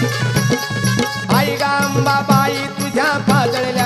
आई गांबाबाई तुझ्या पाजळल्या